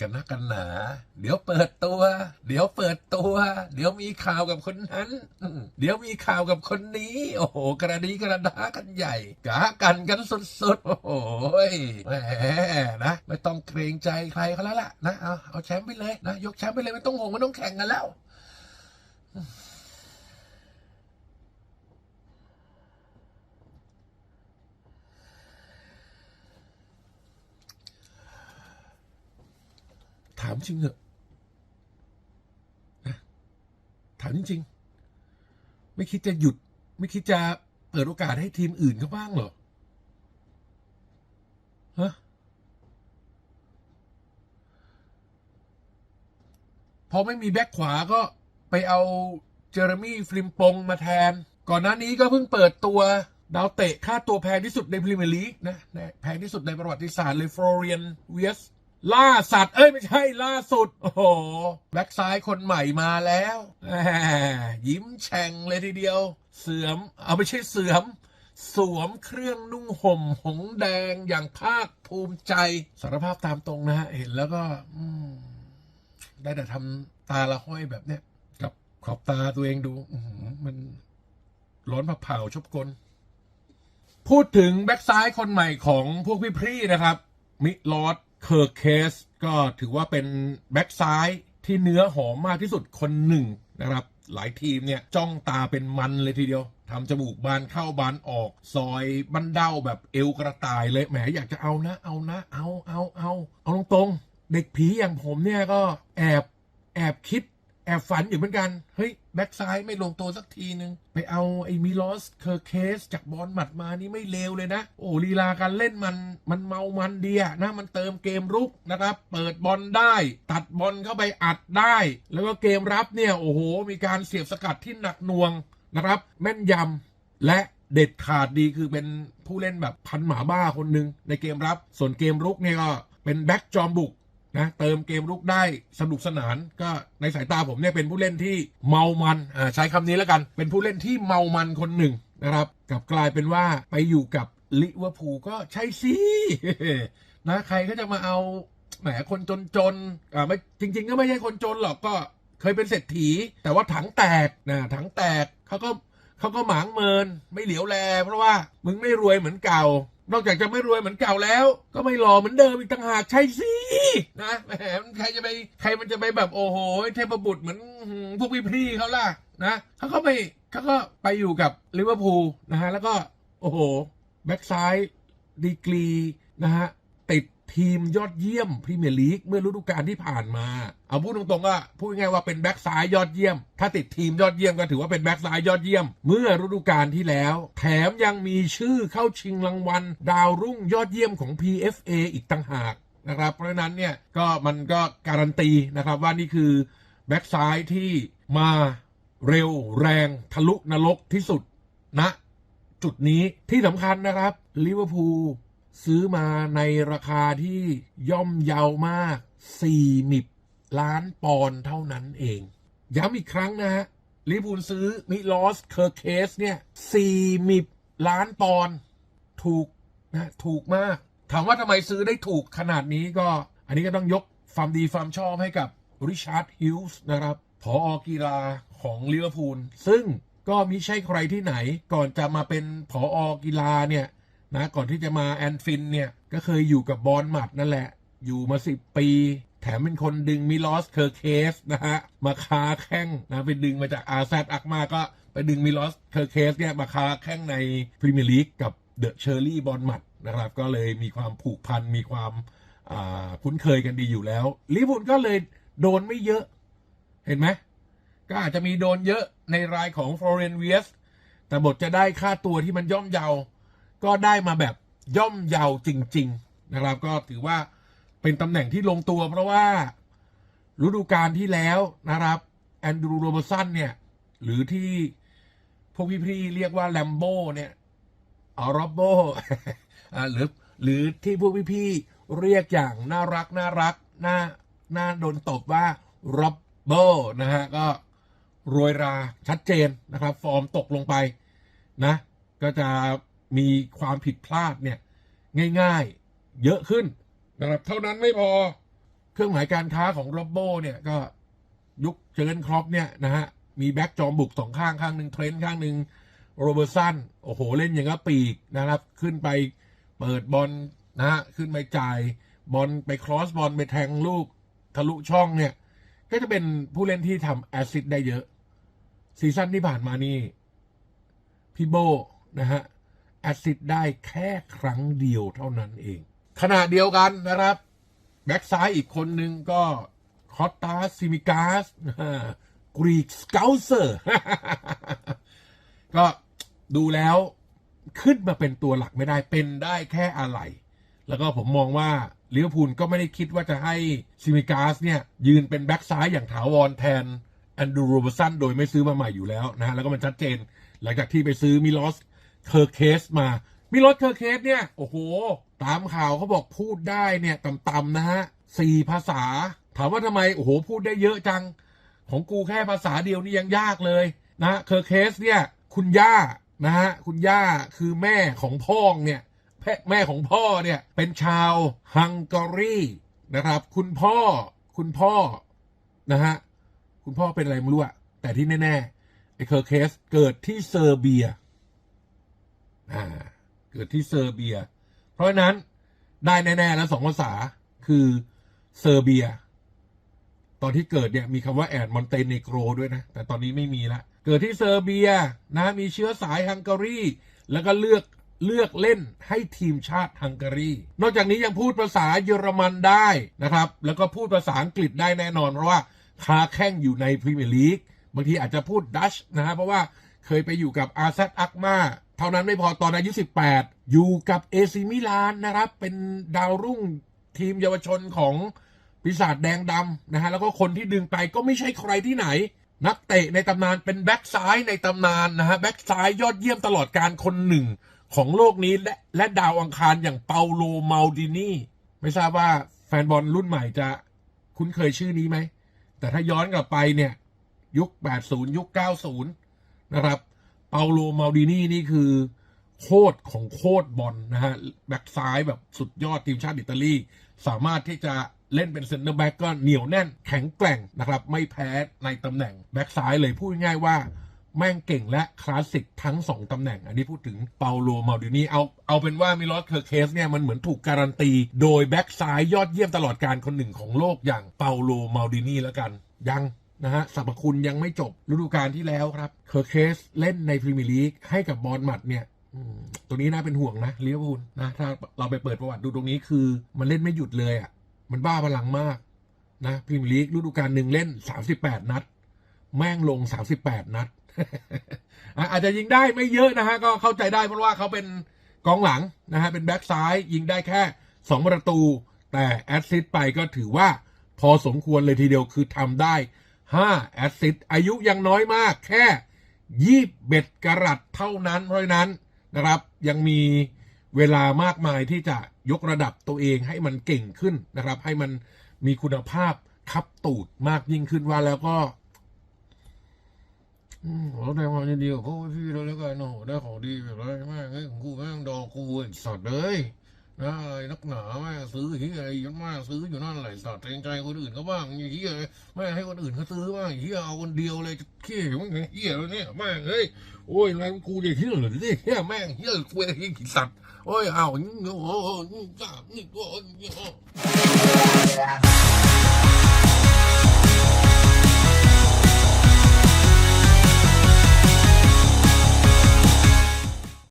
กันนะกันหนา เดี๋ยวเปิดตัว เดี๋ยวเปิดตัว เดี๋ยวมีข่าวกับคนนั้น เดี๋ยวมีข่าวกับคนนี้ โอ้โห กระดีกระดากันใหญ่กากันกันสุดๆ โอ้โหแหมนะ ไม่ต้องเกรงใจใครเขาแล้วล่ะนะ เอาเอาแชมป์ไปเลยนะ ยกแชมป์ไปเลยไม่ต้องห่วงไม่ต้องแข่งกันแล้วามจริงเหอะนะถามจริง ๆ ไม่คิดจะหยุด ไม่คิดจะเปิดโอกาสให้ทีมอื่นเขาบ้างเหรอฮะพอไม่มีแบ็คขวาก็ไปเอาเจอร์มี่ฟลิมปงมาแทน ก่อนหน้านี้ก็เพิ่งเปิดตัวดาวเตะค่าตัวแพงที่สุดในพรีเมียร์ลีกนะนะแพงที่สุดในประวัติศาสตร์เลยฟลอเรียนเวียส ล่าสัตว์ เอ้ยไม่ใช่ล่าสุด โอ้โห แบ็กซ้ายคนใหม่มาแล้วยิ้มแฉ่งเลยทีเดียว เสื่อม เอาไม่ใช่เสื่อม สวมเครื่องนุ่งห่มหงแดงอย่างภาคภูมิใจ สารภาพตามตรงนะฮะ เห็นแล้วก็ได้แต่ทำตาละห้อยแบบเนี้ยกับขอบตาตัวเองดูมันร้อนผักเผาชบกล พูดถึงแบ็กซ้ายคนใหม่ของพวกพี่พี่นะครับ มิลอด เคอร์เคสก็ถือว่าเป็นแบ็กซ้ายที่เนื้อหอมมากที่สุดคนหนึ่งนะครับ หลายทีมเนี่ยจ้องตาเป็นมันเลยทีเดียวทำจมูกบานเข้าบานออก ซอยบันเด้าแบบเอวกระต่ายเลยแหมอยากจะเอานะ เอานะ เอาเอาเอาเอาตรงๆ เด็กผีอย่างผมเนี่ยก็แอบแอบคิด แอบฝันอยู่เหมือนกัน เฮ้ย แบ็กซ้ายไม่ลงตัวสักทีนึง ไปเอาไอ้มิลอสเคอร์เคสจากบอลหมัดมานี่ไม่เลวเลยนะ โอ้ลีลาการเล่นมันมันเมามันดีอะนะ มันเติมเกมรุกนะครับ เปิดบอลได้ ตัดบอลเข้าไปอัดได้ แล้วก็เกมรับเนี่ย โอ้โห มีการเสียบสกัดที่หนักหน่วงนะครับ แม่นยำและเด็ดขาดดีคือเป็นผู้เล่นแบบพันหมาบ้าคนหนึ่งในเกมรับ ส่วนเกมรุกเนี่ยก็เป็นแบ็กจอมบุก นะเติมเกมรุกได้สนุกสนาน ก็ในสายตาผมเนี่ยเป็นผู้เล่นที่เมามันอ่าใช้คำนี้แล้วกัน เป็นผู้เล่นที่เมามันคนหนึ่งนะครับกับกลายเป็นว่าไปอยู่กับลิเวอร์พูลก็ใช่สินะใครก็จะมาเอาแหมคนจนๆอ่าไม่จริง ๆ ก็ไม่ใช่คนจนหรอกก็เคยเป็นเศรษฐี แต่ว่าถังแตกนะถังแตกเขาก็เขาก็หมางเมินไม่เหลียวแล เพราะว่ามึงไม่รวยเหมือนเก่า นอกจากจะไม่รวยเหมือนเก่าแล้ว ก็ไม่หล่อเหมือนเดิมอีกต่างหากใช่สินะแหมใครจะไปใครมันจะไปแบบโอ้โหเทพบุตรเหมือนพวกพวกพี่เขาล่ะนะเขาก็ไปเขาก็ไปอยู่กับลิเวอร์พูลนะฮะแล้วก็โอ้โหแบ็กซ้ายดีกรีนะฮะ ทีมยอดเยี่ยมพรีเมียร์ลีกเมื่อฤดูกาลที่ผ่านมา เอาพูดตรงๆว่าพูดง่ายๆว่าเป็นแบ็กซ้ายยอดเยี่ยม ถ้าติดทีมยอดเยี่ยมก็ถือว่าเป็นแบ็กซ้ายยอดเยี่ยม เมื่อฤดูกาลที่แล้ว แถมยังมีชื่อเข้าชิงรางวัล ดาวรุ่งยอดเยี่ยมของ PFA อีกต่างหากนะครับ เพราะฉะนั้นเนี่ยก็มันก็การันตีนะครับว่านี่คือแบ็กซ้ายที่มาเร็วแรงทะลุนรกที่สุดณจุดนี้ที่สำคัญนะครับลิเวอร์พูล ซื้อมาในราคาที่ย่อมเยาวมาก 4 มิบล้านปอนด์เท่านั้นเอง ย้ำอีกครั้งนะฮะลิพูลซื้อมิลอสเคอร์เคสเนี่ย4มิบล้านปอนด์ถูกนะถูกมาก ถามว่าทำไมซื้อได้ถูกขนาดนี้ก็ อันนี้ก็ต้องยกความดีความชอบให้กับริชาร์ดฮิลส์นะครับผออกีฬาของลิเวอร์พูลซึ่งก็มิใช่ใครที่ไหนก่อนจะมาเป็นผออกีฬาเนี่ย นะก่อนที่จะมาแอนฟินเนี่ย ก็เคยอยู่กับบอลหมัดนั่นแหละ อยู่มาสิบปี แถมเป็นคนดึงมิลอสเคอร์เคสนะฮะ มาคาแข้งนะไปดึงมาจากอาแซดอักมาก็ไปดึงมิลอสเคอร์เคสเนี่ยมาคาแข้งในพรีเมียร์ลีกกับเดอะเชอร์รี่บอลหมัดนะครับ ก็เลยมีความผูกพันมีความอ่าคุ้นเคยกันดีอยู่แล้วลิเวอร์พูลก็เลยโดนไม่เยอะ เห็นไหมก็อาจจะมีโดนเยอะในรายของฟลอเรนเวียสแต่บทจะได้ค่าตัวที่มันย่อมเยา ก็ได้มาแบบย่อมเยาจริง ๆ นะครับ ก็ถือว่าเป็นตำแหน่งที่ลงตัว เพราะว่าฤดูกาลที่แล้วนะครับแอนดรูโรเบสันเนี่ย หรือที่พวกพี่ๆเรียกว่าแลมโบเนี่ยออรอบโบ่หรือหรือที่พวกพี่ๆเรียกอย่างน่ารักน่ารักน่าน่าโดนตบว่าร็อบโบนะฮะก็โรยราชัดเจนนะครับ ฟอร์มตกลงไปนะ ก็จะ มีความผิดพลาดเนี่ยง่ายๆเยอะขึ้นนะครับเท่านั้นไม่พอเครื่องหมายการค้าของโรบโบเนี่ยก็ยุคเจอร์นครอปเนี่ยนะฮะมีแบ็กจอมบุกสองข้างข้างหนึ่งเทรนต์ข้างหนึ่งโรเบอร์สันโอ้โห เล่นอย่างกับปีกนะครับ ขึ้นไปเปิดบอลนะฮะขึ้นไปจ่ายบอลไปครอสบอลไปแทงลูกทะลุช่องเนี่ย ก็จะเป็นผู้เล่นที่ทำแอสซิสได้เยอะ ซีซั่นที่ผ่านมานี่พี่โบนะฮะ แอซิสต์ได้แค่ครั้งเดียวเท่านั้นเอง ขณะเดียวกันนะครับแบ็กซ้ายอีกคนหนึ่งก็คอตตาซิมิกาสกรีกสเกลเซอร์ก็ดูแล้วขึ้นมาเป็นตัวหลักไม่ได้เป็นได้แค่อะไร แล้วก็ผมมองว่าลิเวอร์พูลก็ไม่ได้คิดว่าจะให้ซิมิกาสเนี่ย ยืนเป็นแบ็กซ้ายอย่างถาวรแทนแอนดูโรบสันโดยไม่ซื้อมาใหม่อยู่แล้วนะฮะแล้วก็มันชัดเจน หลังจากที่ไปซื้อมิลอส เคอร์เคสมามิลอสเคอร์เคสเนี่ย โอ้โห ตามข่าวเขาบอกพูดได้เนี่ยต่ำๆนะฮะสี่ภาษา ถามว่าทำไม โอ้โห พูดได้เยอะจัง ของกูแค่ภาษาเดียวนี่ยังยากเลยนะเคอร์เคสเนี่ย คุณย่านะฮะคุณย่าคือแม่ของพ่องเนี่ยแพแม่ของพ่อเนี่ยเป็นชาวฮังการีนะครับ คุณพ่อคุณพ่อนะฮะคุณพ่อเป็นอะไรไม่รู้อะแต่ที่แน่ๆไอ้เคอร์เคสเกิดที่เซอร์เบีย เกิดที่เซอร์เบีย เพราะฉะนั้นได้แน่ ๆ แล้วสองภาษาคือเซอร์เบีย ตอนที่เกิดเนี่ยมีคำว่าแอดมอนเตเนโกรด้วยนะ แต่ตอนนี้ไม่มีละ เกิดที่เซอร์เบียนะมีเชื้อสายฮังการี แล้วก็เลือกเลือกเล่นให้ทีมชาติฮังการี นอกจากนี้ยังพูดภาษาเยอรมันได้นะครับ แล้วก็พูดภาษาอังกฤษได้แน่นอน เพราะว่าค้าแข่งอยู่ในพรีเมียร์ลีก บางทีอาจจะพูดดัชนะฮะ เพราะว่าเคยไปอยู่กับอาซัดอักมา เท่านั้นไม่พอตอนอายุ 18 อยู่กับเอซิมิลานนะครับ เป็นดาวรุ่งทีมเยาวชนของปีศาจแดงดำนะฮะแล้วก็คนที่ดึงไปก็ไม่ใช่ใครที่ไหน นักเตะในตำนานเป็นแบ็กซ้ายในตำนานนะฮะแบ็กซ้ายยอดเยี่ยมตลอดการคนหนึ่งของโลกนี้และและดาวอังคารอย่างเปาโลมาลดินีไม่ทราบว่าแฟนบอลรุ่นใหม่จะคุ้นเคยชื่อนี้ไหม แต่ถ้าย้อนกลับไปเนี่ย ยุค 80 ยุค 90 นะครับ เปาโลมาลดินีนี่คือโคตรของโคตรบอลนะฮะแบ็กซ้ายแบบสุดยอดทีมชาติอิตาลี สามารถที่จะเล่นเป็นเซนเตอร์แบ็กก็เหนียวแน่นแข็งแกร่งนะครับ ไม่แพ้ในตำแหน่งแบ็กซ้ายเลยพูดง่ายๆว่าแม่งเก่งและคลาสสิกทั้งสองตำแหน่ง อันนี้พูดถึงเปาโลมาลดินีเอาเอาเป็นว่ามิลอสเคอร์เคสเนี่ยมันเหมือนถูกการันตี โดยแบ็กซ้ายยอดเยี่ยมตลอดการคนหนึ่งของโลกอย่างเปาโลมาลดินีแล้วกันยัง นะฮะสรรพคุณยังไม่จบฤดูกาลที่แล้วครับเคอร์เคสเล่นในพรีเมียร์ลีกให้กับบอลมัดเนี่ยตัวนี้น่าเป็นห่วงนะลิเวอร์พูลนะถ้าเราไปเปิดประวัติดูตรงนี้คือ มันเล่นไม่หยุดเลยอะ่ะมันบ้าพลังมากนะพรีเมียร์ลีกฤดูกาลหนึ่งเล่น 38 นัด แม่งลง 38 นัดอะอาจจะยิงได้ไม่เยอะนะฮะก็เข้าใจได้เพราะว่าเขาเป็นกองหลังนะฮะเป็นแบ็กซ้ายยิงได้แค่ 2 ประตู แต่แอสซิสต์ไปก็ถือว่าพอสมควรเลยทีเดียวคือทำได้ 5แอสซิสต์อายุยังน้อยมากแค่ยี่เบ็ดกรัตเท่านั้น เพราะนั้นนะครับ ยังมีเวลามากมายที่จะยกระดับตัวเองให้มันเก่งขึ้นนะครับ ให้มันมีคุณภาพคับตูดมากยิ่งขึ้นว่าแล้วก็ขอแสดงความยินดีกับพวกพี่ด้วยแล้วกันโอ้โหได้ของดีแบบไรแม่งเฮ้ยของกูแม่งดอกกูไอ้สัตว์เลย นะอะไรนักหนาแม่ซื้อที่อะไรยันมาซื้ออยู่นั่นแหละสัตว์เกรงใจคนอื่นเขาบ้างเงี้ยแม่ให้คนอื่นเขาซื้อบ้างเฮียเอาคนเดียวเลยจะเขี้ยมึงเฮียแล้วเนี่ยแม่เฮ้ยโอ้ยแม่งกูจะเฮียเหรอดิเฮียแม่เฮียกูไอ้เฮียกี่สัตว์โอ้ยเอางนี้โอ้โหนี่จ้านี่โอ้